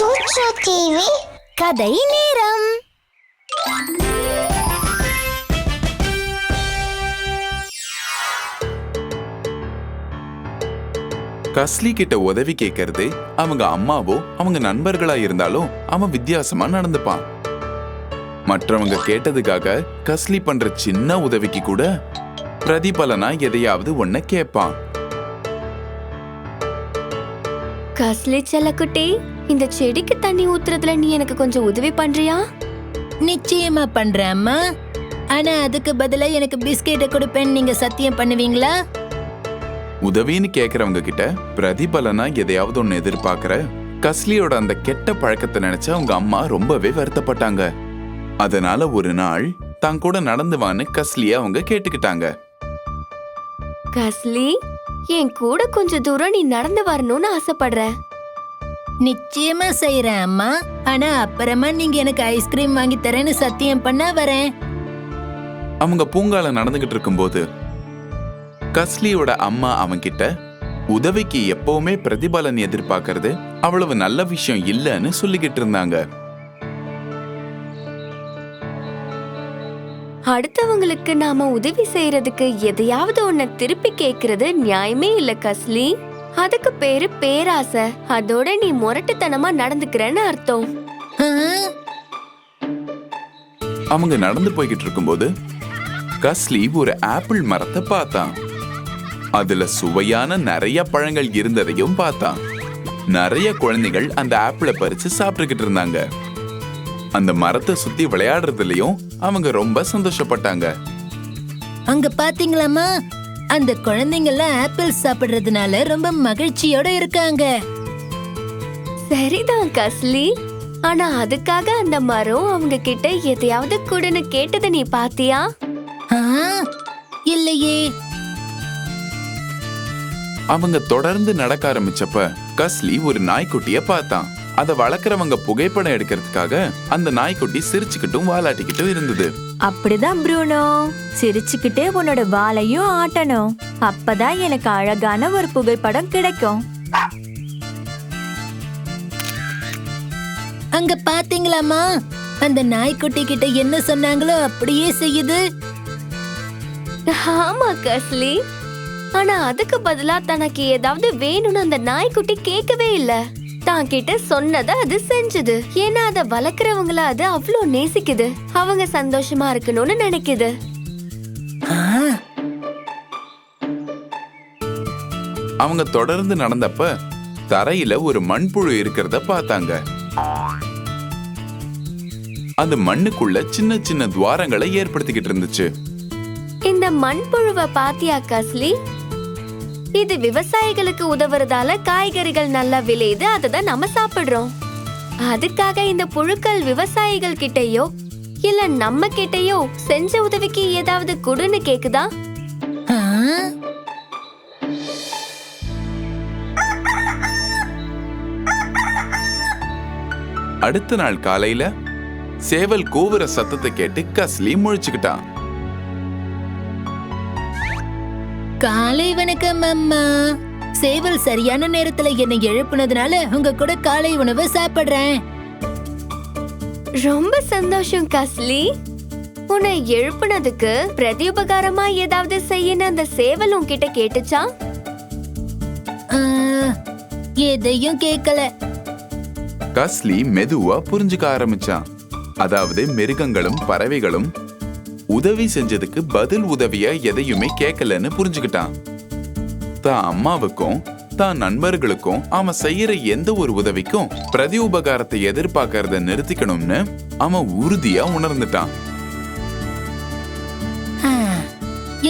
TV கதை நேரம். கஸ்லி கிட்ட உதவி கேட்கறது அவங்க அம்மாவோ அவங்க நண்பர்களா இருந்தாலும் அவன் வித்தியாசமா நடந்துப்பான். மற்றவங்க கேட்டதுக்காக கஸ்லி பண்ற சின்ன உதவிக்கு கூட பிரதிபலனா எதையாவது ஒன்ன கேட்பான் கஸ்லி செல்லக்குட்டி இந்த செடிக்கு தண்ணி ஊத்துறதுல நீ எனக்கு கொஞ்சம் உதவி பண்றியா? நிச்சயமா பண்றேன் அம்மா. ஆனா அதுக்கு பதிலா எனக்கு பிஸ்கெட்டை கொடுப்பேன்னு நீங்க சத்தியம் பண்ணுவீங்களா? உதவின்னு கேக்குறவங்க கிட்ட பிரதிபலனா எதையாவது ஒன்னு எதிர்பார்க்கிற கஸ்லியோட அந்த கெட்ட பழக்கத்தை நினைச்சு அவங்க அம்மா ரொம்பவே வருத்தப்பட்டாங்க. அதனால ஒரு நாள் தான் கூட நடந்து வான்னு கஸ்லிய அவங்க கேட்டுக்கிட்டாங்க. கஸ்லி என் கூட கொஞ்சம் தூரம் நீ நடந்து வரணும்னு ஆசைப்படுறேன் நிச்சயமா செய்யறேன் அம்மா. ஆனா அப்புறமா நீங்க எனக்கு ஐஸ்கிரீம் வாங்கி தரேன்னு சத்தியம் பண்ணா வரேன். அவங்க பூங்கால நடந்துகிட்டு இருக்கும்போது கஸ்லியோட அம்மா அவன்கிட்ட உதவிக்கு எப்பவுமே பிரதிபலன் எதிர்பார்க்கறது அவ்வளவு நல்ல விஷயம் இல்லைன்னு சொல்லிக்கிட்டு இருந்தாங்க. அடுத்தவங்களுக்கு நாம உதவி செய்யறதுக்கு எதையாவது ஒன்ன திருப்பி கேக்குறது நியாயமே இல்ல கஸ்லி. அதுக்கு பேரு பேராசை. அதோட நீ முரட்டுத்தனமா நடந்துக்கிறன்னு அர்த்தம். அவங்க நடந்து போய்கிட்டு இருக்கும்போது கஸ்லி ஒரு ஆப்பிள் மரத்தை பார்த்தான். அதுல சுவையான நிறைய பழங்கள் இருந்ததையும் பார்த்தான். நிறைய குழந்தைகள் அந்த ஆப்பிளை பறிச்சு சாப்பிட்டுக்கிட்டு இருந்தாங்க. அந்த மரத்தை சுத்தி விளையாடுறதுலயும் அவங்க ரொம்ப சந்தோஷப்பட்டாங்க. அங்க பாத்தீங்களாம்மா? அந்த குழந்தைங்க எல்லாம் ஆப்பிள் சாப்பிடுறதுனால ரொம்ப மகிழ்ச்சியோட இருக்காங்க. சரிதான் கஸ்லி. ஆனா அதுக்காக அந்த மரம் அவங்க கிட்ட எதையாவது கொடுன்னு கேட்டதை நீ பாத்தியா? ஆ, இல்லையே. அவங்க தொடர்ந்து நடக்க ஆரம்பிச்சப்ப கஸ்லி ஒரு நாய்க்குட்டிய பார்த்தான். அதை வளர்க்குறவங்க புகைப்படம் எடுக்கிறதுக்காக அந்த நாய்க்குட்டி சிரிச்சுக்கிட்டும் வாலாட்டிக்கிட்டும் இருந்தது. அப்படிதான் ப்ரூனோ. சிரிச்சுக்கிட்டே உன்னோட வாலையும் ஆட்டணும். அப்பதான் எனக்கு அழகான ஒரு புகைப்படம் கிடைக்கும். அங்க பாத்தீங்களாம்மா? அந்த நாய்க்குட்டி கிட்ட என்ன சொன்னாங்களோ அப்படியே செய்யுது. ஆமா கஸ்லி ஆனா அதுக்கு பதிலா தனக்கு ஏதாவது வேணும்னு அந்த நாய்க்குட்டி கேட்கவே இல்ல. தான் கிட்ட சொன்னதை அது செஞ்சது. ஏன்னா அதை வளர்க்கறவங்கள அது அவ்வளோ நேசிக்குது. அவங்க சந்தோஷமா இருக்கணும்னு நினைக்குது. அவங்க தொடர்ந்து நடந்தப்ப தரையில ஒரு மண்புழு இருக்கிறத பார்த்தாங்க. அது மண்ணுக்குள்ள சின்ன சின்ன துவாரங்களை ஏற்படுத்திக்கிட்டு இருந்துச்சு. இந்த மண்புழுவை பாத்தியா கஸ்லி? இது விவசாயிகளுக்கு உதவுறதால காய்கறிகள் நல்லா விளையுது அதை நம்ம சாப்பிடுறோம். அதுக்காக இந்த புழுக்கள் விவசாயிகள் கிட்டயோ இல்ல நம்ம கிட்டயோ செஞ்ச உதவிக்கு ஏதாவது கொடுன்னு கேக்குதா? அடுத்த நாள் காலையில சேவல் கூவுற சத்தத்தை கேட்டு கஸ்லி முழிச்சுக்கிட்டான். காலை வணக்கம் அம்மா. சேவல் சரியான நேரத்துல என்னை எழுப்புனதுனால உங்க கூட காலை உணவு சாப்பிடுறேன். ரொம்ப சந்தோஷம் கஸ்லி. உன்னை எழுப்புனதுக்கு பிரதியுபகாரமா ஏதாவது செய்யன்னு அந்த சேவல் உன்கிட்ட கேட்டுச்சா? ஆ, எதையும் கேட்கல கஸ்லி மெதுவா புரிஞ்சுக்க ஆரம்பிச்சான். அதாவது மிருகங்களும் பறவைகளும் உதவி செஞ்சதுக்கு பதில் உதவியா எதையுமே கேட்கலன்னு புரிஞ்சுக்கிட்டான். தான் அம்மாவுக்கும் தான் நண்பர்களுக்கும் அவன் செய்யற எந்த ஒரு உதவிக்கும் பிரதி உபகாரத்தை எதிர்பார்க்கறத நிறுத்திக்கணும்னு அவன் உறுதியா உணர்ந்துட்டான்.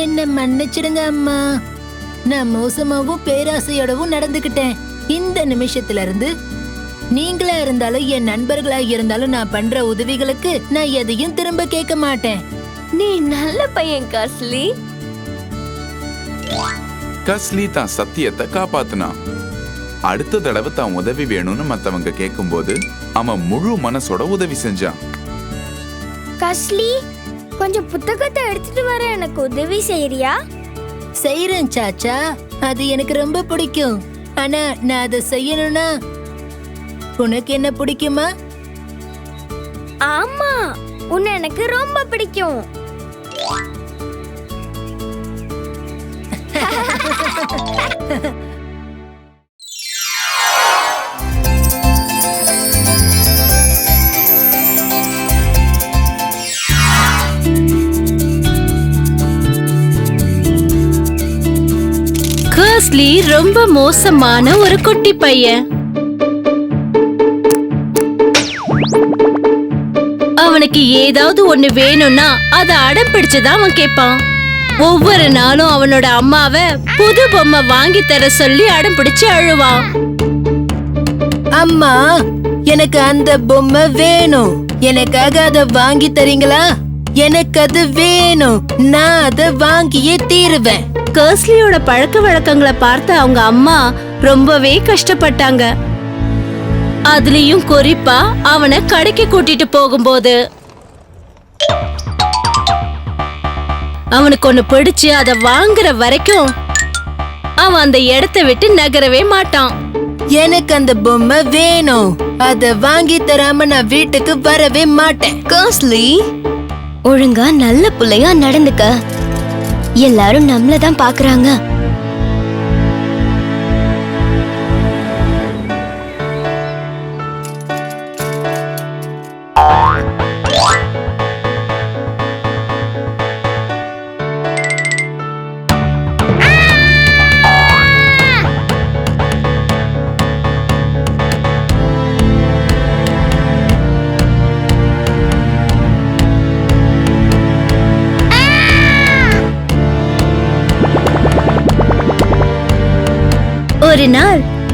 என்ன மன்னிச்சிடுங்க அம்மா. நான் மோசமாவும் பேராசையோடவும் நடந்துக்கிட்டேன். இந்த நிமிஷத்துல இருந்து நீங்களா இருந்தாலும் என் நண்பர்களா இருந்தாலும் நான் பண்ற உதவிகளுக்கு நான் எதையும் திரும்ப கேட்க மாட்டேன். நீ நல்ல பையன் கஸ்லி கஸ்லி தான் சத்தியத்தை காப்பாத்துனான் அடுத்த தடவை தான் உதவி வேணும்னு மத்தவங்க கேட்கும்போது அவன் முழு மனசோட உதவி செஞ்சான். கஸ்லி கொஞ்சம் புத்தகத்தை எடுத்துட்டு வர எனக்கு உதவி செய்யறியா செய்யறேன் சாச்சா. அது எனக்கு ரொம்ப பிடிக்கும். ஆனா நான் அதை செய்யணும்னா உனக்கு என்ன பிடிக்குமா? ஆமா. உன்னை எனக்கு ரொம்ப பிடிக்கும். கர்ஸ்லி ரொம்ப மோசமான ஒரு குட்டி பையன். அவனுக்கு ஏதாவது ஒண்ணு வேணும்னா அத அடம் பிடிச்சுதான் அவன் கேட்பான் ஒவ்வொரு நாளும் அவனோட அம்மாவை புது பொம்மை வாங்கி தர சொல்லி அடம் பிடிச்சு அழுவான். அம்மா எனக்கு அந்த பொம்மை வேணும். எனக்காக அதை வாங்கி தரீங்களா? எனக்கு அது வேணும். நான் அதை வாங்கியே தீருவேன். கர்ஸ்லியோட பழக்க வழக்கங்களை பார்த்து அவங்க அம்மா ரொம்பவே கஷ்டப்பட்டாங்க. அதுலயும் குறிப்பா அவனை கடைக்கு கூட்டிட்டு போகும்போது. அவனுக்கு ஒண்ணு பிடிச்சு அதை வாங்குற வரைக்கும் அவன் அந்த இடத்த விட்டு நகரவே மாட்டான். எனக்கு அந்த பொம்மை வேணும். அதை வாங்கி தராம நான் வீட்டுக்கு வரவே மாட்டேன். கர்ஸ்லி ஒழுங்கா நல்ல புள்ளையா நடந்துக்க. எல்லாரும் நம்மள தான் பாக்குறாங்க.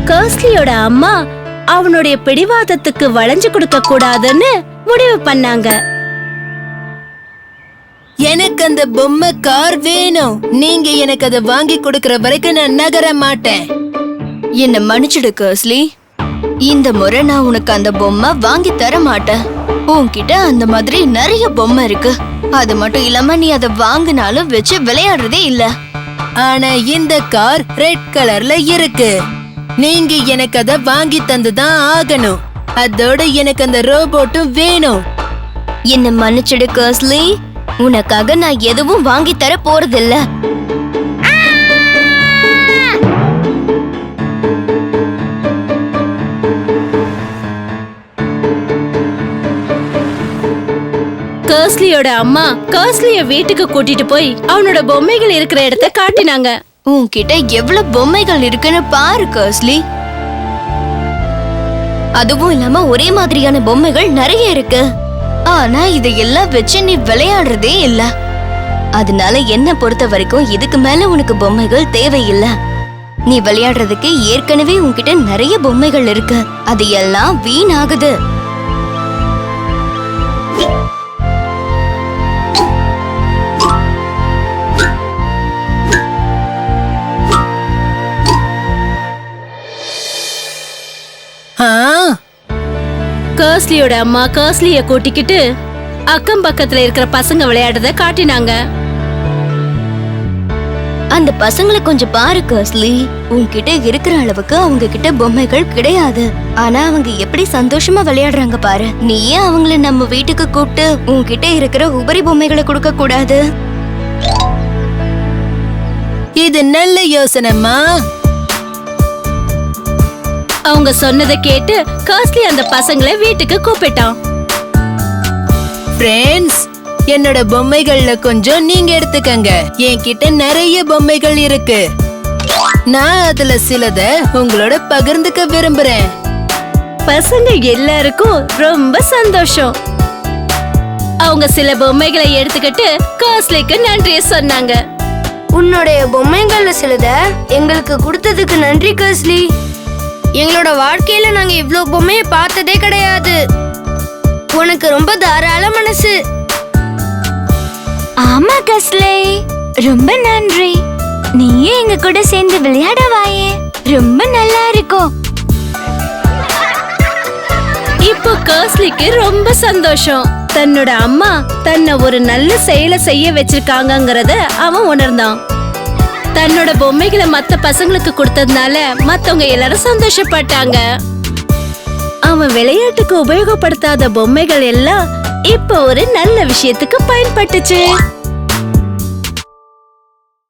கர்ஸ்லியோட அம்மா அவனுடைய பிடிவாதத்துக்கு வளைஞ்சு கொடுக்க கூடாதுன்னு முடிவு பண்ணாங்க. எனக்கு அந்த பொம்மை கார் வேணும். நீங்க எனக்கு அதை வாங்கி கொடுக்கற வரைக்கும் நான் நகர மாட்டேன். என்ன மன்னிச்சிடு கர்ஸ்லி. இந்த முறை நான் உனக்கு அந்த பொம்மை வாங்கி தர மாட்டேன். உன்கிட்ட அந்த மாதிரி நிறைய பொம்மை இருக்கு. அது மட்டும் இல்லாம நீ அதை வாங்கினாலும் வச்சு விளையாடுறதே இல்ல. ஆனா இந்த கார் ரெட் கலர்ல இருக்கு. நீங்க எனக்கு அதை வாங்கி தந்துதான் ஆகணும். அதோட எனக்கு அந்த ரோபோட்டும் வேணும். என்ன மன்னிச்சிடு கர்ஸ்லி. உனக்காக நான் எதுவும் வாங்கி தர போறதில்ல. கர்ஸ்லியோட அம்மா கர்ஸ்லிய வீட்டுக்கு கூட்டிட்டு போய் அவனோட பொம்மைகள் இருக்கிற இடத்த காட்டினாங்க. உன்கிட்ட எவ்வளவு பொம்மைகள் இருக்குன்னு பாரு கர்ஸ்லி அதுவும் இல்லாம ஒரே மாதிரியான பொம்மைகள் நிறைய இருக்கு. ஆனா இதையெல்லாம் வச்சு நீ விளையாடுறதே இல்ல. அதனால என்ன பொறுத்த வரைக்கும் இதுக்கு மேல உனக்கு பொம்மைகள் தேவையில்லை. நீ விளையாடுறதுக்கு ஏற்கனவே உன்கிட்ட நிறைய பொம்மைகள் இருக்கு. அது எல்லாம் வீணாகுது. கர்ஸ்லியோட அம்மா கர்ஸ்லிய கூட்டிக்கிட்டு அக்கம் பக்கத்துல இருக்கிற பசங்க விளையாடுறத காட்டினாங்க. அந்த பசங்களை கொஞ்சம் பாரு கர்ஸ்லி. உன்கிட்ட இருக்கிற அளவுக்கு அவங்க கிட்ட பொம்மைகள் கிடையாது. ஆனா அவங்க எப்படி சந்தோஷமா விளையாடுறாங்க பாரு. நீ ஏன் அவங்கள நம்ம வீட்டுக்கு கூப்பிட்டு உன்கிட்ட இருக்கிற உபரி பொம்மைகளை கொடுக்க கூடாது. இது நல்ல யோசனைமா அவங்க சொன்னதை கேட்டு கர்ஸ்லி அந்த பசங்களை வீட்டுக்கு கூப்பிட்டான். ஃப்ரெண்ட்ஸ் என்னோட பொம்மைகள்ல கொஞ்சம் நீங்க எடுத்துக்கங்க. என்கிட்ட நிறைய பொம்மைகள் இருக்கு. நான் அதுல சிலத உங்களோட பகிர்ந்துக்க விரும்புறேன். பசங்க எல்லாருக்கும் ரொம்ப சந்தோஷம். அவங்க சில பொம்மைகளை எடுத்துக்கிட்டு கர்ஸ்லிக்கு நன்றிய சொன்னாங்க. உன்னுடைய பொம்மைகள்ல சிலத எங்களுக்கு கொடுத்ததுக்கு நன்றி கஸ்லி எங்களோட வாழ்க்கையில நாங்க இவ்ளோ பொம்மைய பார்த்ததே கிடையாது. உனக்கு ரொம்ப தாராள மனசு. ஆமா கஸ்லே. ரொம்ப நன்றி. நீயும் எங்க கூட சேர்ந்து விளையாட வாயே. ரொம்ப நல்லா இருக்கும். இப்போ கர்ஸ்லிக்கு ரொம்ப சந்தோஷம். தன்னோட அம்மா தன்னை ஒரு நல்ல செயலை செய்ய வச்சிருக்காங்கங்கறத அவன் உணர்ந்தான். தன்னோட பொம்மைகளை மத்த பசங்களுக்கு கொடுத்ததுனால மத்தவங்க எல்லாரும் சந்தோஷப்பட்டாங்க. அவன் விளையாட்டுக்கு உபயோகப்படுத்தாத பொம்மைகள் எல்லாம் இப்போ ஒரு நல்ல விஷயத்துக்கு பயன்பட்டுச்சு.